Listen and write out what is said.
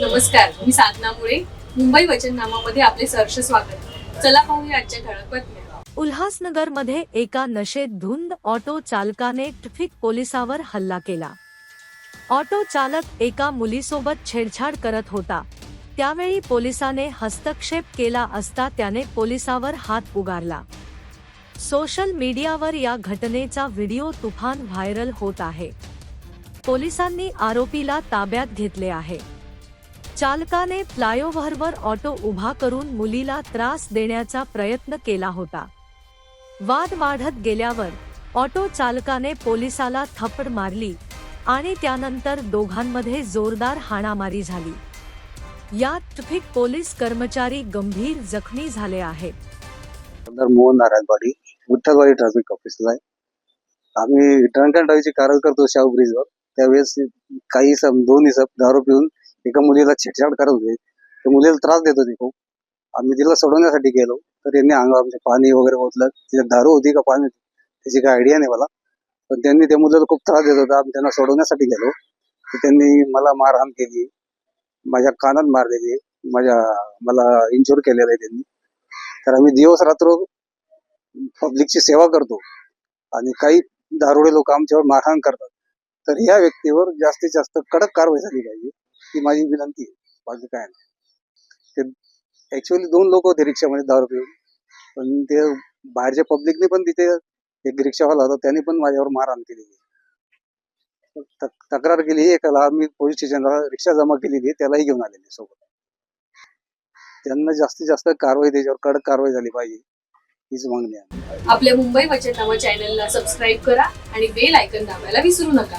नमस्कार मी साधना मुळे. मुंबई वचननामामध्ये आपले सहर्ष स्वागत. चला पाहूया आजच्या ठळक बातम्या. उल्हासनगरमध्ये एका नशेत धुंद ऑटो चालकाने ट्रफिक पोलिसावर हल्ला केला. ऑटो चालक एका मुलीसोबत छेडछाड करत होता. त्यावेळी पोलिसाने हस्तक्षेप केला असता त्याने पोलिसावर हात उगारला. सोशल मीडियावर या घटनेचा व्हिडिओ तुफान व्हायरल होत आहे. पोलिसांनी आरोपीला ताब्यात घेतले आहे. चालकाने फ्लायओव्हरवर ऑटो उभा करून मुलीला त्रास देण्याचा प्रयत्न केला होता. वाद वाढत गेल्यावर ऑटो चालकाने पोलिसाला थप्पड मारली आणि त्यानंतर दोघांमध्ये जोरदार हाणामारी झाली. यात ट्रफिक पोलीस कर्मचारी गंभीर जखमी झाले आहेत. आमदार मोहन नारायणवाडी पाटील विठ्ठलवाडी ट्रॅफिक ऑफिसला आहे आम्ही ड्रंक अँड ड्राईव्हची कारवाई करतो शाहू ब्रिजवर. त्यावेळेस काही सम दोन इसम दारू पिऊन एका मुलीला छेडछाड करत होते. त्या मुलीला त्रास देत होते खूप. आम्ही तिला सोडवण्यासाठी गेलो. तर यांनी अंगावर आमचे पाणी वगैरे ओतलं. तिथे दारू होती का पाणी त्याची काही आयडिया नाही मला. पण त्यांनी त्या मुलीला खूप त्रास देत होता. आम्ही त्यांना सोडवण्यासाठी गेलो. तर त्यांनी मला मारहाण केली. माझ्या कानात मारलेली माझ्या मला इन्शुर केलेलं आहे त्यांनी. तर आम्ही दिवस रात्र पब्लिकची सेवा करतो. आणि काही दारुडे लोक आमच्यावर मारहाण करतात. तर या व्यक्तीवर जास्तीत जास्त कडक कारवाई झाली पाहिजे. ही माझी विनंती आहे. बाकी काय नाही. ते ऍक्च्युअली दोन लोक होते रिक्षामध्ये दारू पिऊन. पण ते बाहेरच्या पब्लिकने पण तिथे एक रिक्षावाला होता त्याने पण माझ्यावर मारहाण केलेली तक्रार केली एकाला आम्ही पोलीस स्टेशनला रिक्षा जमा केलेली त्यालाही घेऊन आलेली सोबत. त्यांना जास्तीत जास्त कारवाई त्याच्यावर कडक कारवाई झाली पाहिजे हीच मागणी आहे. आपल्या मुंबई वचननामा चॅनलला सबस्क्राईब करा आणि बेल आयकन दाबायला विसरू नका.